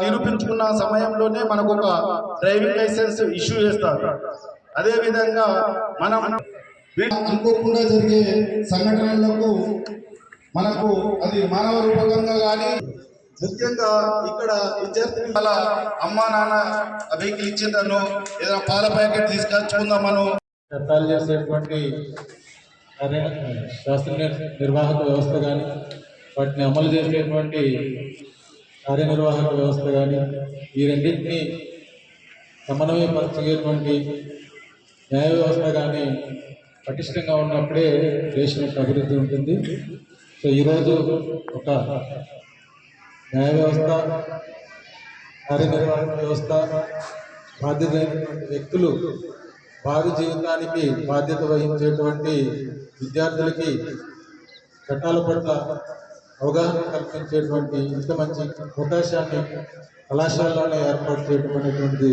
నిరూపించుకున్న సమయంలోనే మనకు ఒక డ్రైవింగ్ లైసెన్స్ ఇష్యూ చేస్తారు. అదే విధంగా మనం అనుకోకుండా జరిగే సంఘటనలకు మనకు అది మానవ రూపకంగా కానీ ముఖ్యంగా ఇక్కడ విద్యార్థి వాళ్ళ అమ్మా నాన్న వెహికల్ ఇచ్చిందను ఏదైనా పాల ప్యాకెట్ తీసుకొచ్చుకుందామను. చట్టాలు చేసేటువంటి శాస్త్ర నిర్- నిర్వాహక వ్యవస్థ కానీ వాటిని అమలు చేసేటువంటి కార్యనిర్వాహక వ్యవస్థ కానీ ఈ రెండింటినీ సమన్వయపరచగేటువంటి న్యాయ వ్యవస్థ కానీ పటిష్టంగా ఉన్నప్పుడే దేశం యొక్క అభివృద్ధి ఉంటుంది. సో ఈరోజు ఒక న్యాయ వ్యవస్థ కార్యనిర్వహణ వ్యవస్థ బాధ్యత వ్యక్తులు భావి జీవితానికి బాధ్యత వహించేటువంటి విద్యార్థులకి చట్టాల పట్ల అవగాహన కల్పించేటువంటి ఇంత మంచి అవకాశాన్ని కళాశాలలోనే ఏర్పాటు చేయడం అనేటువంటిది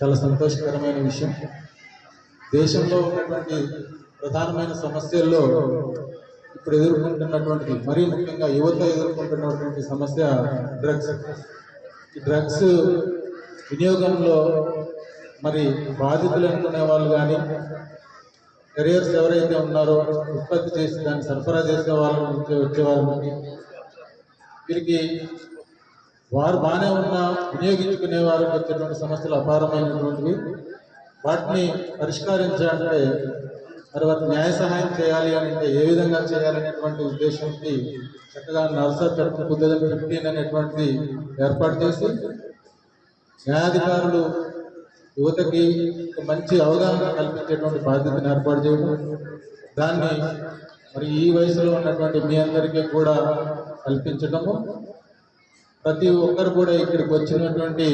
చాలా సంతోషకరమైన విషయం. దేశంలో ఉన్నటువంటి ప్రధానమైన సమస్యల్లో ఇప్పుడు ఎదుర్కొంటున్నటువంటి మరీ ముఖ్యంగా యువత ఎదుర్కొంటున్నటువంటి సమస్య డ్రగ్స్. ఈ డ్రగ్స్ వినియోగంలో మరి బాధితులు అనుకునే వాళ్ళు కానీ కెరియర్స్ ఎవరైతే ఉన్నారో ఉత్పత్తి చేసి దాన్ని సరఫరా చేసే వాళ్ళు నుంచి వీరికి వారు బాగానే ఉన్న వినియోగించుకునే వారికి వచ్చేటువంటి సమస్యలు అపారమైనటువంటివి. వాటిని పరిష్కరించాలంటే మరి వారికి న్యాయ సహాయం చేయాలి అని అంటే ఏ విధంగా చేయాలనేటువంటి ఉద్దేశంకి చక్కగా నర్సర్ చట్టం టూ థౌజండ్ ఫిఫ్టీన్ అనేటువంటిది ఏర్పాటు చేసి న్యాయాధికారులు యువతకి ఒక మంచి అవగాహన కల్పించేటువంటి బాధ్యతను ఏర్పాటు చేయడం దాన్ని మరి ఈ వయసులో ఉన్నటువంటి మీ అందరికీ కూడా కల్పించడము ప్రతి ఒక్కరు కూడా ఇక్కడికి వచ్చినటువంటి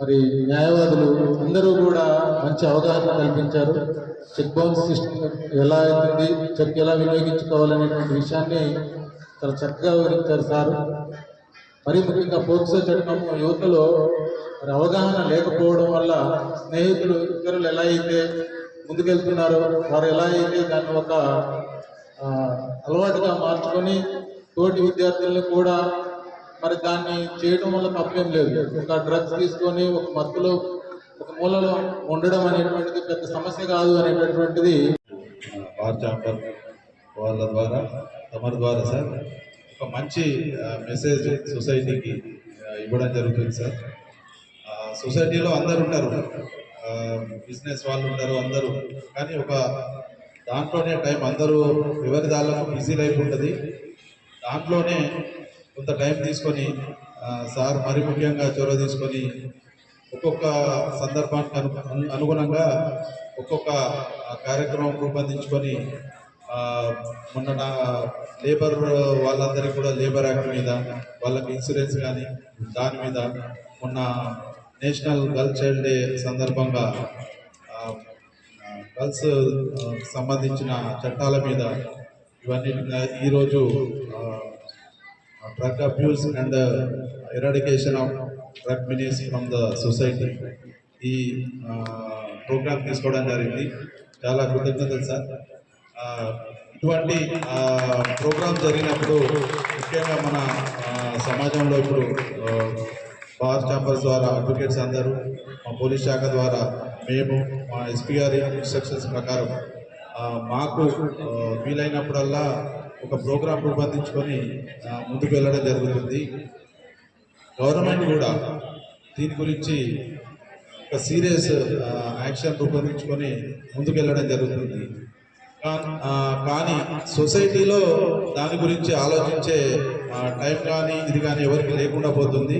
మరి న్యాయవాదులు అందరూ కూడా మంచి అవగాహన కల్పించారు. చెక్ బౌన్స్ సిస్టమ్ ఎలా అవుతుంది చెక్ ఎలా వినియోగించుకోవాలనేటువంటి విషయాన్ని చాలా చక్కగా వివరించారు సార్. మరి ముఖ్యంగా పోక్సో చట్టం యువతలో మరి అవగాహన లేకపోవడం వల్ల స్నేహితులు ఇతరులు ఎలా అయితే ముందుకెళ్తున్నారో వారు ఎలా అయితే దాన్ని ఒక అలవాటుగా మార్చుకొని తోటి విద్యార్థులను కూడా మరి దాన్ని చేయడం వల్ల తప్పేం లేదు. ఒక డ్రగ్స్ తీసుకొని ఒక మత్తులో ఒక మూలలో ఉండడం అనేటువంటిది పెద్ద సమస్య కాదు అనేటటువంటిది వాళ్ళ ద్వారా తమరి ద్వారా సార్. ఒక మంచి మెసేజ్ సొసైటీకి ఇవ్వడం జరుగుతుంది సార్. సొసైటీలో అందరు ఉంటారు. బిజినెస్ వాళ్ళు ఉంటారు అందరూ. కానీ ఒక దాంట్లోనే టైం అందరూ ఎవరి దానిలో బిజీ లైఫ్ ఉంటుంది. దాంట్లోనే కొంత టైం తీసుకొని సార్ మరి ముఖ్యంగా చొరవ తీసుకొని ఒక్కొక్క సందర్భానికి అను అనుగుణంగా ఒక్కొక్క కార్యక్రమం రూపొందించుకొని మొన్న నా లేబర్ వాళ్ళందరికీ కూడా లేబర్ యాక్ట్ మీద వాళ్ళకి ఇన్సూరెన్స్ కానీ దాని మీద మొన్న నేషనల్ గర్ల్ చైల్డ్ డే సందర్భంగా గర్ల్స్ సంబంధించిన చట్టాల మీద ఇవన్నీ ఈరోజు drug abuse and eradication of drug menace from the society ఈ ప్రోగ్రామ్ తీసుకోవడం జరిగింది. చాలా కృతజ్ఞతలు సార్. ఇటువంటి ప్రోగ్రామ్ జరిగినప్పుడు ముఖ్యంగా మన సమాజంలో ఇప్పుడు ఆ, బార్ ద్వారా అడ్వకేట్స్ అందరూ మా పోలీస్ శాఖ ద్వారా మేము మా ఎస్పీ గారి ఇన్స్ట్రక్షన్స్ ప్రకారం మాకు వీలైనప్పుడల్లా ఒక ప్రోగ్రాం రూపొందించుకొని ముందుకు వెళ్ళడం జరుగుతుంది. గవర్నమెంట్ కూడా దీని గురించి ఒక సీరియస్ యాక్షన్ రూపొందించుకొని ముందుకు వెళ్ళడం జరుగుతుంది. కానీ సొసైటీలో దాని గురించి ఆలోచించే టైం కానీ ఇది కానీ ఎవరికి లేకుండా పోతుంది.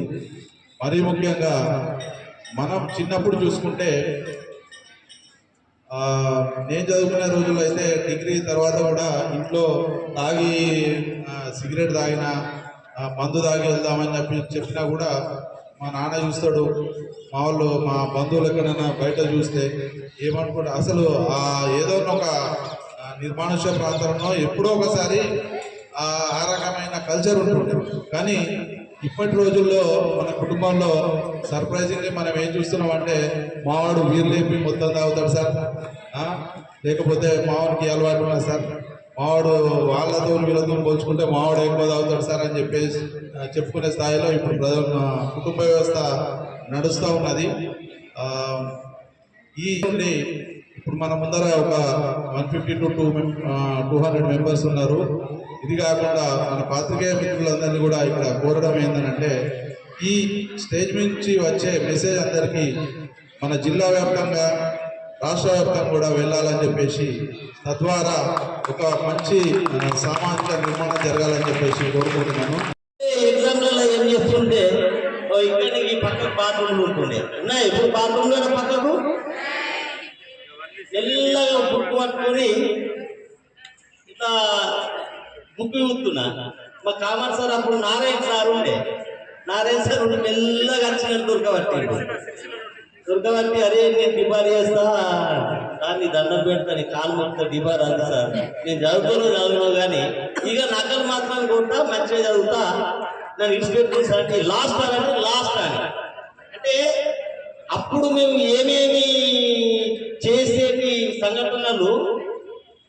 మరీ ముఖ్యంగా మనం చిన్నప్పుడు చూసుకుంటే నేను చదువుకునే రోజుల్లో అయితే డిగ్రీ తర్వాత కూడా ఇంట్లో తాగి సిగరెట్ తాగినా మందు తాగి వెళ్దామని చెప్పి చెప్పినా కూడా మా నాన్న చూస్తాడు. మా వాళ్ళు మా బంధువులు ఎక్కడైనా బయట చూస్తే ఏమనుకుంటా అసలు ఏదో ఒక ఆ, నిర్మానుష్య ప్రాంతంలో ఎప్పుడో ఒకసారి ఆ రకమైన కల్చర్ ఉంటుంది కానీ ఇప్పటి రోజుల్లో మన కుటుంబంలో సర్ప్రైజింగ్లీ మనం ఏం చూస్తున్నాం అంటే మావాడు వీరు లేపి మొత్తం తాగుతాడు సార్. లేకపోతే మావాడికి అలవాటు ఉన్నది సార్? మావాడు వాళ్ళతో వీళ్ళతో పోల్చుకుంటే మావాడు ఎక్కువ తాగుతాడు సార్ అని చెప్పేసి చెప్పుకునే స్థాయిలో ఇప్పుడు ప్రజల కుటుంబ వ్యవస్థ నడుస్తూ ఉన్నది. ఈ ఇప్పుడు మన ముందర ఒక one fifty to two two hundred members ఉన్నారు. ఇది కాకుండా మన పాత్రికేయ మిత్రులందరినీ కూడా ఇక్కడ కోరడం ఏంటంటే ఈ స్టేజ్ నుంచి వచ్చే మెసేజ్ అందరికీ మన జిల్లా వ్యాప్తంగా రాష్ట్ర వ్యాప్తంగా కూడా వెళ్ళాలని చెప్పేసి తద్వారా ఒక మంచి సామాజిక నిర్మాణం జరగాలని చెప్పేసి కోరుకుంటున్నాను. ఎగ్జామ్లలో ఏం చేస్తుంటే ఓ ఇక్కడ ఈ పక్కకు బాత్రూమ్లు ఉంటుండే. ఉన్నాయి ఇప్పుడు బాత్రూమ్ పక్కకు? మెల్లగా బుక్కు పట్టుకొని ఇట్లా బుక్ చూస్తున్నా మా కామర్ సార్ అప్పుడు నారాయణ సార్ ఉండే. నారాయణ సార్ ఉండి మెల్లగా వచ్చినాడు దొరకబట్టిండు. దొరకబట్టి అరే నేను డిబార్ చేస్తా దాన్ని దండం పెడతా నీ కాలు మొత్తం డిబార్ అది సార్. నేను చదువుతాను చదువును కానీ ఇక నకలు మాత్రం కొడతా మంచిగా చదువుతా. నన్ను ఇన్స్పెక్టర్ సార్ అంటే లాస్ట్ అంటే లాస్ట్ అని. అంటే అప్పుడు మేము ఏమేమి చేసే సంఘటనలు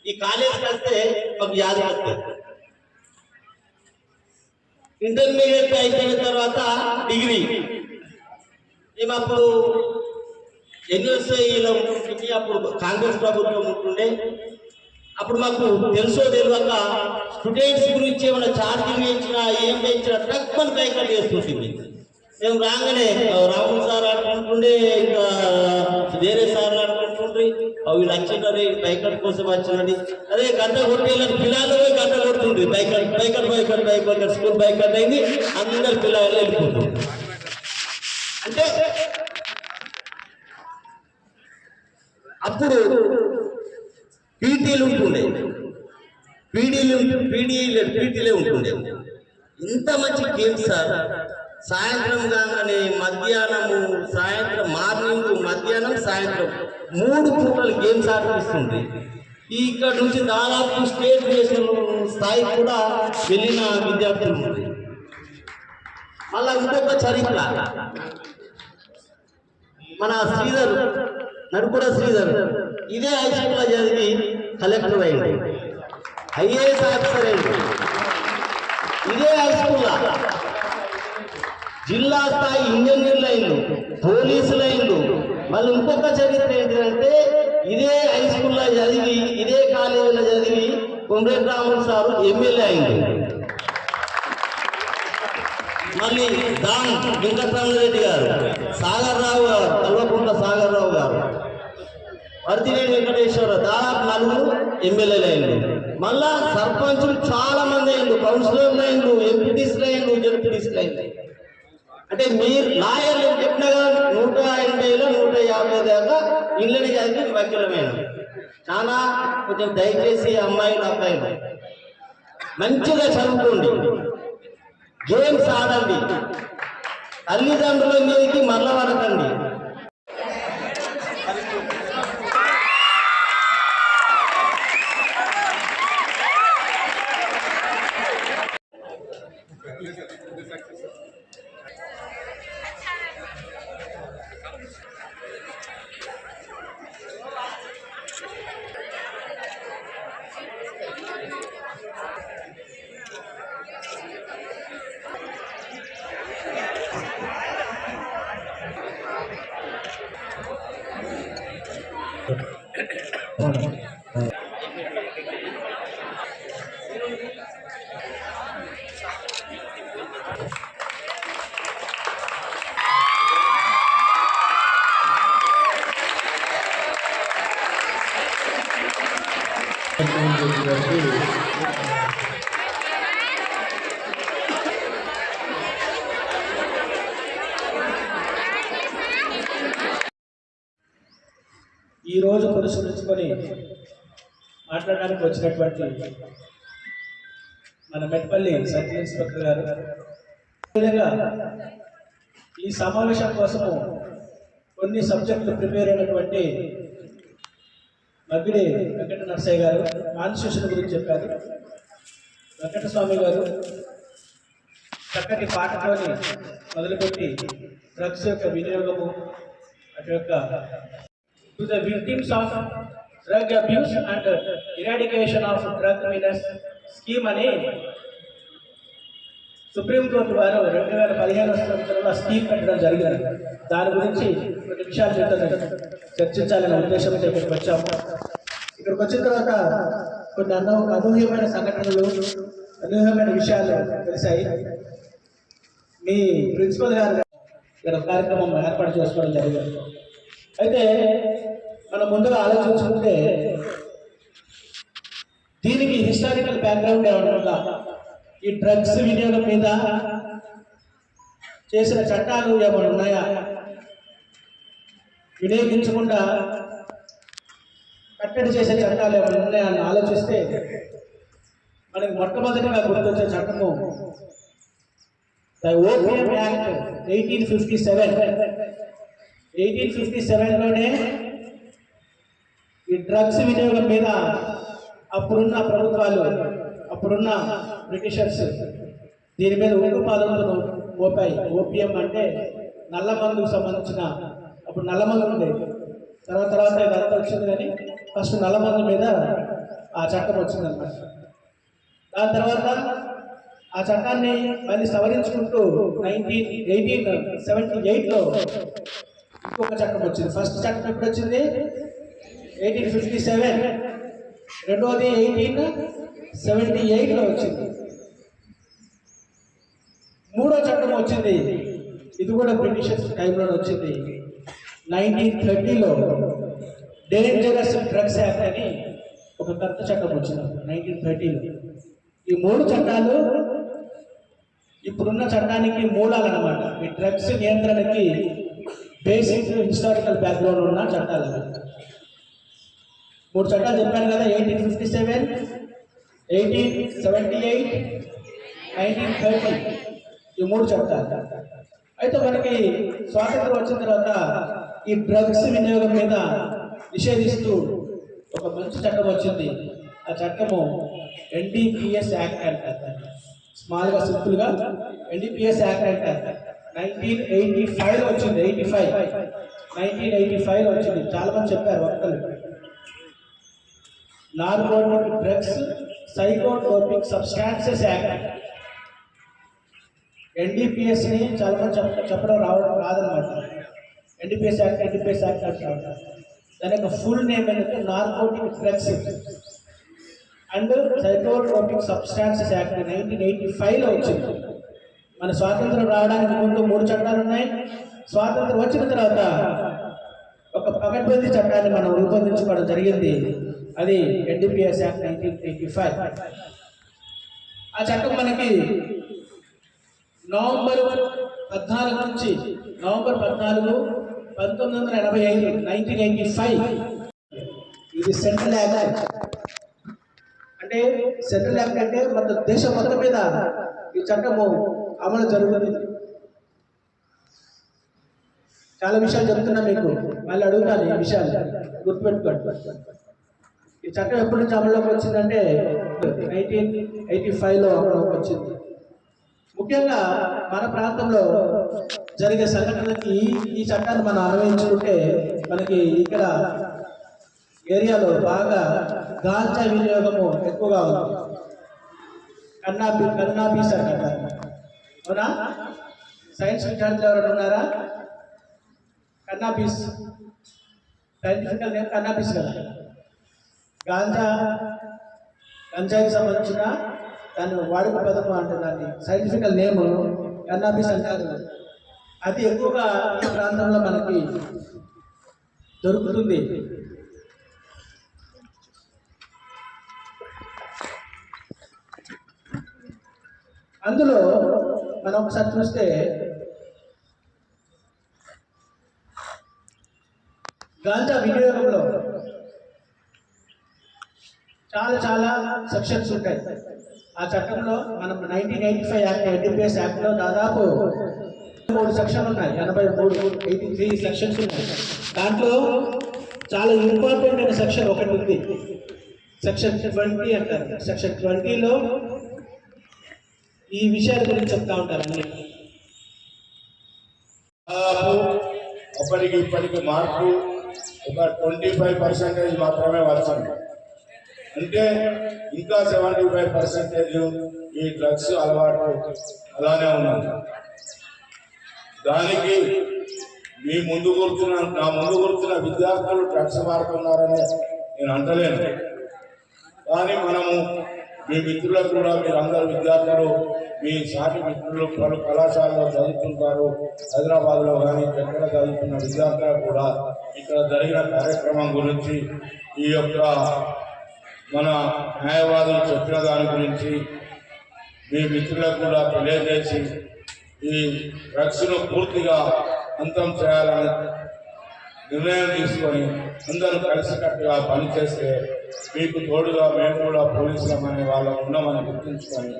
ఈ కాలేజీకి వస్తే మాకు వ్యాధి వస్తాయి. ఇంటర్మీడియట్ అయిపోయిన తర్వాత డిగ్రీ. మేము అప్పుడు ఎన్ఎస్ఐలో ఉంటుంది అప్పుడు కాంగ్రెస్ ప్రభుత్వం ఉంటుండే. అప్పుడు మాకు తెలుసో తెలియక స్టూడెంట్స్ గురించి ఏమైనా ఛార్జీలు పెంచినా ఏం పెంచినా తక్కువ మన బైకట్ చేస్తుంటుంది మేము రాగానే రాహుల్ సార్ అనుకుంటుండే ఇంకా వేరే సార్లు అనుకుంటుండ్రి అవి వీళ్ళు వచ్చినారు బైకట్ కోసం వచ్చినది అదే గంట కొట్టేళ్ళని పిల్లలు గంట కొడుతుండ్రి. బైకట్ బైకట్ బైకట్ బైకట్ స్కూల్ బైకట్ అయింది. అందరు పిల్లలు వెళ్ళిపోతుంది అంటే అప్పుడు పీటీలు ఉంటుండే. పీడీలు పీడీలు పీటీలే ఉంటుండే. ఇంత మంచి గేమ్ సార్. సాయంత్రం కాగానే మధ్యాహ్నము సాయంత్రం మార్నింగ్ మధ్యాహ్నం సాయంత్రం మూడు పూటలు గేమ్స్ ఆడిపిస్తుంది. ఇక్కడ నుంచి దాదాపు స్టేట్ నేషనల్ స్థాయికి కూడా వెళ్ళిన విద్యార్థులు ఉన్నారు మళ్ళా ఇంకొక చరిత్ర. మన శ్రీధర్ నడుపుడ శ్రీధర్ ఇదే హై స్కూల్లో చదివి కలెక్టర్ అయింది ఐఏఎస్ ఆఫీసర్ అయింది ఇదే హై స్కూల్లో జిల్లా స్థాయి ఇంజనీర్లు అయిండు పోలీసులు అయిండు మళ్ళీ ఇంకొక చరిత్ర ఏంటంటే ఇదే హై స్కూల్లో చదివి ఇదే కాలేజీలో చదివి కొమరేట్ రాముడు సారు ఎమ్మెల్యే అయింది మళ్ళీ దాన్ వెంకటరామరెడ్డి గారు సాగర్ రావు గారు కల్వకుంట్ల సాగర్ రావు గారు. వర్తినేని వెంకటేశ్వర దాదాపు నలుగురు ఎమ్మెల్యేలు అయిండు. మళ్ళా సర్పంచులు చాలా మంది అయిండు కౌన్సిలర్లు అయిండు ఎంపీటీసీలు అయిండు జడ్పీటీసీలు అయిండు. అంటే మీరు లాయర్లు చెప్పినా నూట ఎనభైలో నూట యాభై దాకా ఇళ్ళని చదివి వకీలమైన చాలా కొంచెం దయచేసి అమ్మాయిలు అబ్బాయిలు మంచిగా చదువుకోండి. గేమ్స్ ఆడండి. తల్లిదండ్రుల మీదకి మరల పడకండి మాట్లాడడానికి వచ్చినటువంటి మన మెట్పల్లి సర్కిల్ ఇన్స్పెక్టర్ గారు. విధంగా ఈ సమావేశం కోసము కొన్ని సబ్జెక్టులు ప్రిపేర్ అయినటువంటి మగ్గిడి వెంకట నరసయ్య గారు కాన్స్టిట్యూషన్ గురించి చెప్పారు. వెంకటస్వామి గారు చక్కటి పాటతోని మొదలుపెట్టి డ్రగ్స్ యొక్క వినియోగము అటు యొక్క to the victims of drug abuse and eradication of drug menace scheme అని సుప్రీంకోర్టు వారు రెండు వేల పదిహేను సంవత్సరంలో స్కీమ్ పెట్టడం జరిగింది. దాని గురించి కొన్ని విషయాలు చర్చించాలనే ఉద్దేశంతో ఇక్కడికి వచ్చాము. ఇక్కడికి వచ్చిన తర్వాత కొన్ని అనూ అనూహ్యమైన సంఘటనలు అనూహ్యమైన విషయాలు తెలిసాయి. మీ ప్రిన్సిపల్ గారు ఇక్కడ కార్యక్రమం ఏర్పాటు చేసుకోవడం జరిగింది. అయితే మనం ముందుగా ఆలోచించుకుంటే దీనికి హిస్టారికల్ బ్యాక్గ్రౌండ్ ఏమైనా ఈ డ్రగ్స్ వినియోగం మీద చేసిన చట్టాలు ఏమైనా ఉన్నాయా? వినియోగించకుండా కట్టడి చేసే చట్టాలు ఏమైనా ఉన్నాయా అని ఆలోచిస్తే మనకి మొట్టమొదటిగా గుర్తొచ్చే చట్టము the opium act eighteen fifty seven. Eighteen fifty సెవెన్లోనే drugs వినియోగం మీద అప్పుడున్న ప్రభుత్వాలు అప్పుడున్న బ్రిటిషర్స్ దీని మీద ఉక్కుపాదనలను మోపాయి. ఓపీఎం అంటే నల్ల మందుకు సంబంధించిన అప్పుడు నల్ల మందు ఉంది తర్వాత తర్వాత ఇదంతా వచ్చింది కానీ ఫస్ట్ నల్ల మందు మీద ఆ చట్టం వచ్చిందన్నమాట. దాని తర్వాత ఆ చట్టాన్ని మళ్ళీ సవరించుకుంటూ నైన్టీన్ ఎయిటీన్ సెవెంటీ ఎయిట్లో ఇంకొక చట్టం వచ్చింది. ఫస్ట్ చట్టం ఎప్పుడు వచ్చింది ఎయిటీన్ ఫిఫ్టీ సెవెన్ రెండవది ఎయిటీన్ సెవెంటీ ఎయిట్లో వచ్చింది. మూడో చట్టం వచ్చింది. ఇది కూడా బ్రిటిషర్స్ టైంలో వచ్చింది. నైన్టీన్ థర్టీలో డేంజరస్ డ్రగ్స్ యాక్ట్ అని ఒక కొత్త చట్టం వచ్చింది నైన్టీన్ థర్టీలో ఈ మూడు చట్టాలు ఇప్పుడున్న చట్టానికి మూలాలు అనమాట ఈ డ్రగ్స్ నియంత్రణకి బేసిక్ హిస్టారికల్ బ్యాక్గ్రౌండ్ ఉన్న చట్టాలు. అనమాట మూడు చట్టాలు చెప్పాను కదా eighteen fifty seven eighteen seventy eight nineteen thirty ఈ మూడు చట్టాలు. అయితే మనకి స్వాతంత్రం వచ్చిన తర్వాత ఈ డ్రగ్స్ వినియోగం మీద నిషేధిస్తూ ఒక మంచి చట్టం వచ్చింది. ఆ చట్టము ఎన్డీపీఎస్ యాక్ట్ అంటారు స్మాల్గా సింపుల్గా ఎన్డీపీఎస్ యాక్ట్ అంటారు నైన్టీన్ ఎయిటీ ఫైవ్ వచ్చింది eighty five nineteen eighty five వచ్చింది. చాలా మంది చెప్పారు వక్తలు narcotic drugs psychotropic substances act ఎన్డీపీఎస్ని చాలా మంది చెప్ప చెప్పడం రావడం రాదనమాట ఎన్డీపీఎస్ యాక్ట్ ఎన్డీపీఎస్ యాక్ట్ అంటారు దాని యొక్క ఫుల్ నేమ్ ఏంటంటే narcotic drugs and psychotropic substances act nineteen eighty ఫైవ్లో వచ్చింది. మన స్వాతంత్రం రావడానికి ముందు మూడు చట్టాలు ఉన్నాయి. స్వాతంత్రం వచ్చిన తర్వాత ఒక పకడ్బందీ చట్టాన్ని మనం రూపొందించుకోవడం జరిగింది. అది NDPS act nineteen eighty five. ఆ చట్టం మనకి నవంబర్ పద్నాలుగు నుంచి నవంబర్ పద్నాలుగు పంతొమ్మిది వందల ఎనభై ఐదు నైన్టీన్ ఎయిటీ ఫైవ్. ఇది సెంట్రల్ యాక్ట్. అంటే సెంట్రల్ యాక్ట్ అంటే మన దేశం మొత్తం మీద ఈ చట్టము అమలు జరుగుతుంది. చాలా విషయాలు చెప్తున్నా మీకు. మళ్ళీ అడుగుతాను ఈ విషయాలు. గుర్తుపెట్టుకోండి. ఈ చట్టం ఎప్పటి నుంచి అమల్లోకి వచ్చిందంటే నైన్టీన్ ఎయిటీ ఫైవ్లో అమల్లోకి వచ్చింది. ముఖ్యంగా మన ప్రాంతంలో జరిగే సంఘటనలకి ఈ- చట్టాన్ని మనం అన్వయించుకుంటే మనకి ఇక్కడ ఏరియాలో బాగా గాంజా వినియోగము ఎక్కువగా ఉంది. కన్నాబీ కన్నాబీస్ అంటారు అవునా? సైన్స్ విద్యార్థులు ఎవరైనా ఉన్నారా? కన్నాబీస్ సైంటిఫికల్ నేమ్ కన్నాబీస్ కదా. గాంజా గంజాకి సంబంధించిన దాని వాడుక పదము అంటే దాన్ని సైంటిఫికల్ నేమ్ కన్నాబీస్ అంటారు అది ఎక్కువగా ఈ ప్రాంతంలో మనకి దొరుకుతుంది. అందులో మనం ఒకసారి చూస్తే గాంజా వినియోగంలో చాలా చాలా సెక్షన్స్ ఉంటాయి. ఆ చట్టంలో మనం nineteen eighty five act NDPS యాక్ట్లో దాదాపు మూడు సెక్షన్లు ఉన్నాయి. ఎనభై మూడు ఎయిటీ త్రీ సెక్షన్స్ ఉన్నాయి. దాంట్లో చాలా ఇంపార్టెంట్ అయిన సెక్షన్ ఒకటి ఉంది. సెక్షన్ ట్వంటీ అంటారు. సెక్షన్ ట్వంటీలో ఈ విషయాల గురించి చెప్తా ఉంటారు అన్ని అప్పటికి ఇప్పటికి మార్పు ఒక ట్వంటీ ఫైవ్ పర్సెంటేజ్ మాత్రమే వచ్చింది అంటే ఇంకా సెవెంటీ ఫైవ్ పర్సెంటేజ్ ఈ డ్రగ్స్ అలవాటు అలానే ఉన్నాను దానికి మీ ముందు కూర్చున్న నా ముందు కూర్చున్న విద్యార్థులు డ్రగ్స్ వాడుతున్నారని నేను అంటలేను. కానీ మనము మీ మిత్రులకు కూడా మీరు అందరు విద్యార్థులు మీ సాటి మిత్రులు పలు కళాశాలలో చదువుతుంటారు. హైదరాబాద్లో కానీ ఎక్కడ చదువుతున్న విద్యార్థులకు కూడా ఇక్కడ జరిగిన కార్యక్రమం గురించి ఈ యొక్క మన న్యాయవాదులు చెప్పిన దాని గురించి మీ మిత్రులకు కూడా తెలియజేసి ఈ డ్రగ్స్ను పూర్తిగా అంతం చేయాలని నిర్ణయం తీసుకొని అందరూ కలిసికట్టుగా పనిచేస్తే మీకు తోడుగా మేము కూడా పోలీసులం వాళ్ళు ఉన్నామని గుర్తుంచుకొని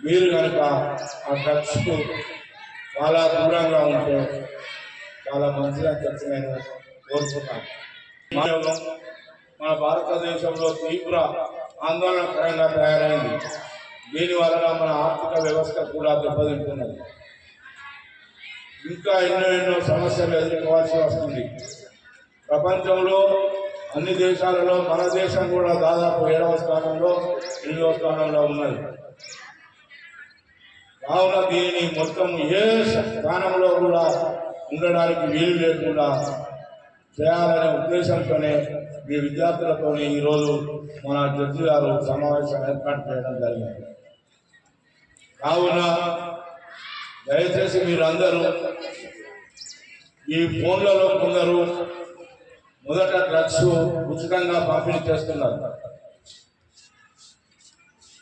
మీరు కనుక ఆ డ్రగ్స్కు చాలా దూరంగా ఉంటే చాలా మంచిగా చెప్పి నేను కోరుతున్నాను మన భారతదేశంలో తీవ్ర ఆందోళనకరంగా తయారైంది. దీనివలన మన ఆర్థిక వ్యవస్థ కూడా దెబ్బతింటున్నది. ఇంకా ఎన్నో ఎన్నో సమస్యలు ఎదుర్కోవాల్సి వస్తుంది. ప్రపంచంలో అన్ని దేశాలలో మన దేశం కూడా దాదాపు ఏడవ స్థానంలో ఎనిమిదవ స్థానంలో ఉన్నది. కావున దీనిని మొత్తం ఏ స్థానంలో కూడా ఉండడానికి వీలు లేకుండా చేయాలనే ఉద్దేశంతోనే మీ విద్యార్థులతో ఈరోజు మన జడ్జి గారు సమావేశం ఏర్పాటు చేయడం జరిగింది. కావున దయచేసి మీరందరూ ఈ ఫోన్లలో కొందరు మొదట డ్రగ్స్ ఉచితంగా పంపిణీ చేస్తున్నారు.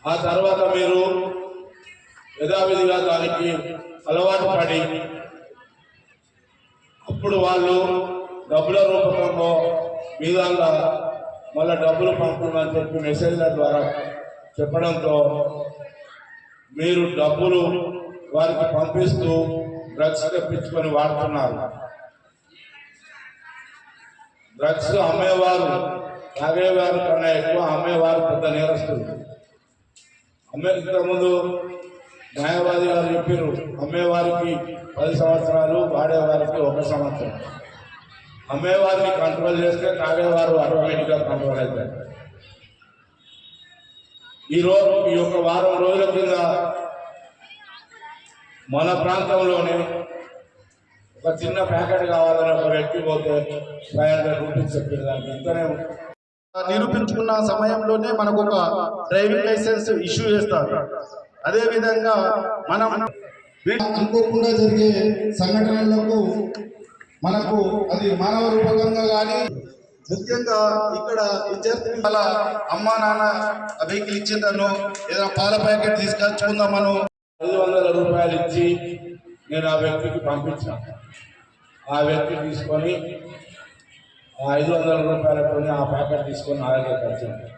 ఆ తర్వాత మీరు యథావిధిగా దానికి అలవాటు పడి అప్పుడు వాళ్ళు డబ్బుల రూపంలో విధంగా మళ్ళీ డబ్బులు పంపుతున్నా చెప్పి మెసేజ్ల ద్వారా చెప్పడంతో మీరు డబ్బులు వారికి పంపిస్తూ డ్రగ్స్ తెప్పించుకొని వాడుతున్నారు. డ్రగ్స్ అమ్మేవారు తాగేవారు కన్నా ఎక్కువ అమ్మేవారు పెద్ద నేరస్తులు. అమ్మే ఇంతకుముందు న్యాయవాది గారు చెప్పారు అమ్మేవారికి పది సంవత్సరాలు వాడేవారికి ఒక సంవత్సరం. అమ్మేవారిని కంట్రోల్ చేస్తే తాగేవారు ఆటోమేటిక్గా కంట్రోల్ అవుతారు. ఈ రోజు ఈ యొక్క వారం రోజుల కింద మన ప్రాంతంలోనే ఒక చిన్న ప్యాకెట్ కావాలని ఒక వ్యక్తి పోతే ఫైవ్ హండ్రెడ్ రూపీస్ చెప్పిన దానికి ఇంతనే నిరూపించుకున్న సమయంలోనే మనకు ఒక డ్రైవింగ్ లైసెన్స్ ఇష్యూ చేస్తారు. అదే విధంగా మనం అనుకోకుండా జరిగే సంఘటనలకు మనకు అది మానవ రూపకంగా కానీ ముఖ్యంగా ఇక్కడ విద్యార్థి వాళ్ళ అమ్మా నాన్న వెహికల్ ఇచ్చిందను ఏదైనా పాల ప్యాకెట్ తీసుకొచ్చుకుందామను. ఐదు వందల రూపాయలు ఇచ్చి నేను ఆ వ్యక్తికి పంపించాను. ఆ వ్యక్తి తీసుకొని ఆ ఐదు వందల రూపాయలతో ఆ ప్యాకెట్ తీసుకొని నా దగ్గరికి వచ్చాను.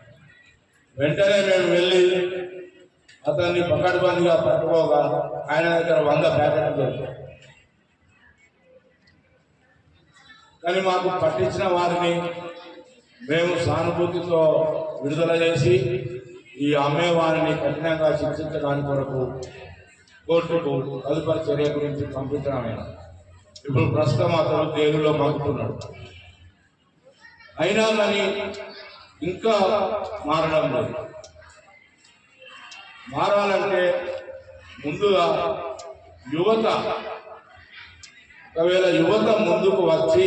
వెంటనే మేము వెళ్ళి అతన్ని పకడ్బందీగా పట్టుకోగా ఆయన దగ్గర వంద ప్యాకెట్లు దొరికాయి. కానీ మాకు పట్టించిన వారిని మేము సానుభూతితో విడుదల చేసి ఈ అమ్మే వారిని కఠినంగా శిక్షించడానికి కొరకు కోర్టుకు తదుపరి చర్య గురించి పంపించడం ఆయన ఇప్పుడు ప్రస్తుతం అతను జైలులో మగ్గుతున్నాడు అయినా కానీ ఇంకా మారడం లేదు. మారాలంటే ముందుగా యువత ఒకవేళ యువత ముందుకు వచ్చి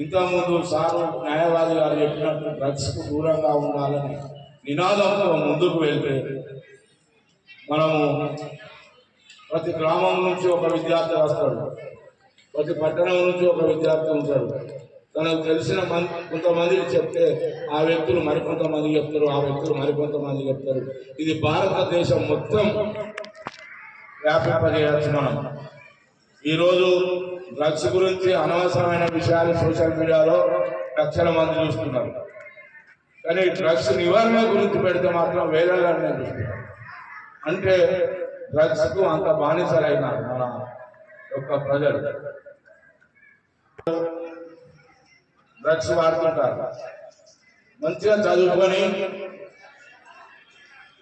ఇంతకుముందు సారు న్యాయవాది గారు చెప్పినట్టు డ్రగ్స్కు దూరంగా ఉండాలని నినాదంతో ముందుకు వెళ్తే మనము ప్రతి గ్రామం నుంచి ఒక విద్యార్థి వస్తాడు. ప్రతి పట్టణం నుంచి ఒక విద్యార్థి ఉంటాడు. తనకు తెలిసిన మం కొంతమందికి చెప్తే ఆ వ్యక్తులు మరికొంతమంది చెప్తారు ఆ వ్యక్తులు మరికొంతమంది చెప్తారు. ఇది భారతదేశం మొత్తం వ్యాపింపజేయచ్చు మనం ఈరోజు డ్రగ్స్ గురించి అనవసరమైన విషయాలు సోషల్ మీడియాలో లక్షల మంది చూస్తున్నారు. కానీ డ్రగ్స్ నివారణ గురించి పెడితే మాత్రం వేలగానే చూస్తున్నారు. అంటే డ్రగ్స్కు అంత బానిసలైన మన యొక్క ప్రజలు. డ్రగ్స్ వాడుతుంటారు. మంచిగా చదువుకొని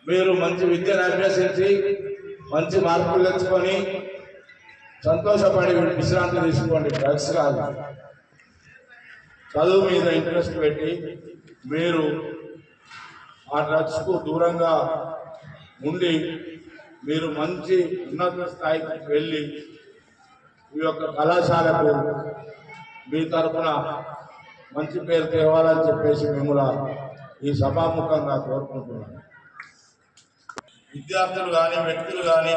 మీరు మంచి విద్యను అభ్యసించి మంచి మార్పులు తెచ్చుకొని సంతోషపడి విశ్రాంతి తీసుకోండి డ్రగ్స్ కాదు చదువు మీద ఇంట్రెస్ట్ పెట్టి మీరు ఆ డ్రగ్స్కు దూరంగా ఉండి మీరు మంచి ఉన్నత స్థాయికి వెళ్ళి ఈ యొక్క కళాశాలకు మీ తరఫున మంచి పేరు తేవాలని చెప్పేసి మిమ్మల్ని ఈ సభాముఖంగా కోరుకుంటున్నాను. విద్యార్థులు కానీ వ్యక్తులు కానీ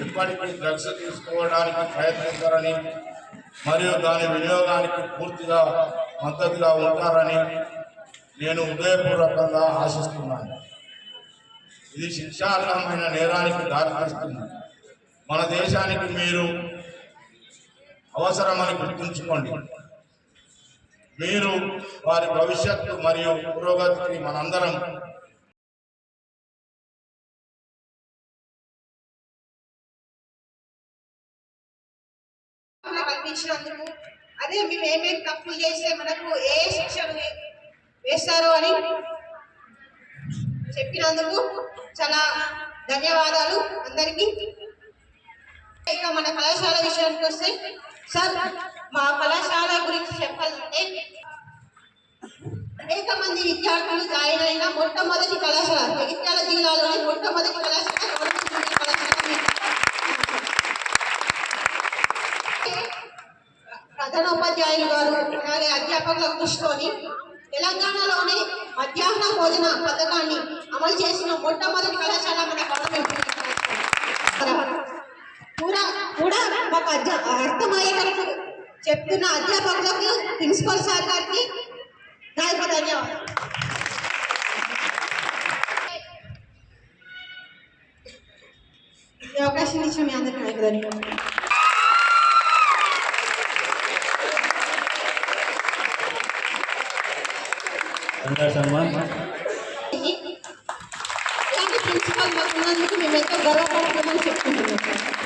ఇప్పటికీ డ్రగ్స్ తీసుకోవడానికి ప్రయత్నిస్తారని మరియు దాని వినియోగానికి పూర్తిగా మద్దతుగా ఉంటారని నేను హృదయపూర్వకంగా ఆశిస్తున్నాను. ఇది శిక్షార్హమైన నేరానికి దారితీస్తుంది. మన దేశానికి మీరు అవసరమని గుర్తుంచుకోండి. మీరు వారి భవిష్యత్తు మరియు పురోగతికి మనందరం మనకు కల్పించినందుకు అదే మేము ఏమేమి తప్పులు చేస్తే మనకు ఏ శిక్షలు వేస్తారు వేస్తారో అని చెప్పినందుకు చాలా ధన్యవాదాలు అందరికీ. ఇక మన కళాశాల విషయానికి వస్తే సార్ మా కళాశాల గురించి చెప్పాలంటే అనేక మంది విద్యార్థులు జాయిన్ అయిన మొట్టమొదటి కళాశాల జగిత్యాల జిల్లాలోని మొట్టమొదటి కళాశాల గవర్నమెంట్ జూనియర్ కళాశాల మీకు. ప్రధానోపాధ్యాయులు గారు అలాగే అధ్యాపకుల కృషితోని తెలంగాణలోనే మధ్యాహ్న భోజన పథకాన్ని అమలు చేసిన మొట్టమొదటి కళాశాల మన కూడా కూడా మాకు అధ్యా అర్థమయ్యేటట్టు చెప్తున్న అధ్యాపకులకు ప్రిన్సిపల్ సార్ గారికి నా యొక్క ధన్యవాదాలు. ఈ అవకాశం ఇచ్చిన మీ అందరికీ నా ధన్యవాదాలు. ప్రిన్సిపల్ మాకు ఉన్నందుకు మేము ఎంతో గర్వపడుతున్నామని చెప్పుకుంటున్నాం.